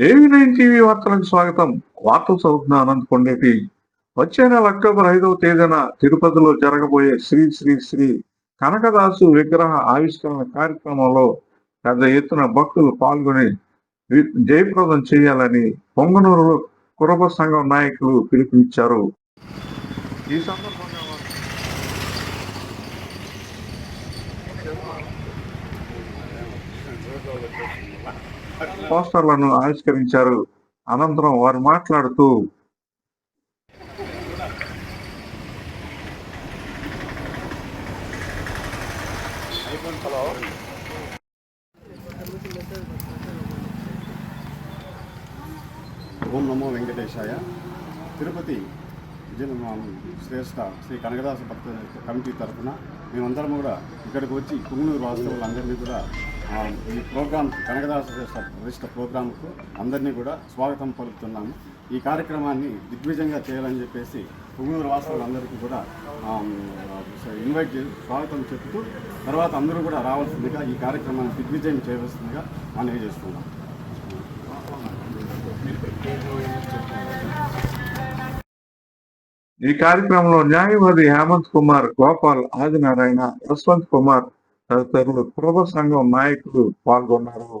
ఏవి nine TV వార్తలకు స్వాగతం. వార్తలు చదువుతున్న అనంత్ కొండేటి. వచ్చే నెల అక్టోబర్ ఐదవ తేదీన తిరుపతిలో జరగబోయే శ్రీ శ్రీ శ్రీ కనకదాసు విగ్రహ ఆవిష్కరణ కార్యక్రమంలో పెద్ద ఎత్తున భక్తులు పాల్గొని వి- జయప్రదం చేయాలని పొంగనూరు కురబ సంఘం నాయకులు పిలుపునిచ్చారు. ఈ సందర్భంగా పోస్టర్లను ఆవిష్కరించారు. అనంతరం వారు మాట్లాడుతూ ఓం నమో వెంకటేశాయ. తిరుపతి జిల్లా శ్రేష్ఠ శ్రీ కనకదాస భక్త కమిటీ తరఫున మేమందరం కూడా ఇక్కడికి వచ్చి కుంగునూరు వాస్తవులందరినీ కూడా ఈ ప్రోగ్రాం కనకదాస శ్రేష్ఠ ప్రతిష్ట ప్రోగ్రాంకు అందరినీ కూడా స్వాగతం పలుకుతున్నాము. ఈ కార్యక్రమాన్ని దిగ్విజయంగా చేయాలని చెప్పేసి కుంగనూరు వాసులందరికీ కూడా ఇన్వైట్ చేసి స్వాగతం చెప్తూ తర్వాత అందరూ కూడా రావాల్సిందిగా ఈ కార్యక్రమాన్ని దిగ్విజయం చేయవలసిందిగా మనవి చేస్తున్నాం. ఈ కార్యక్రమంలో న్యాయవాది హేమంత్ కుమార్ గోపాల్ ఆదినారాయణ యశ్వంత్ కుమార్ తదితరులు కురబ సంఘం నాయకులు పాల్గొన్నారు.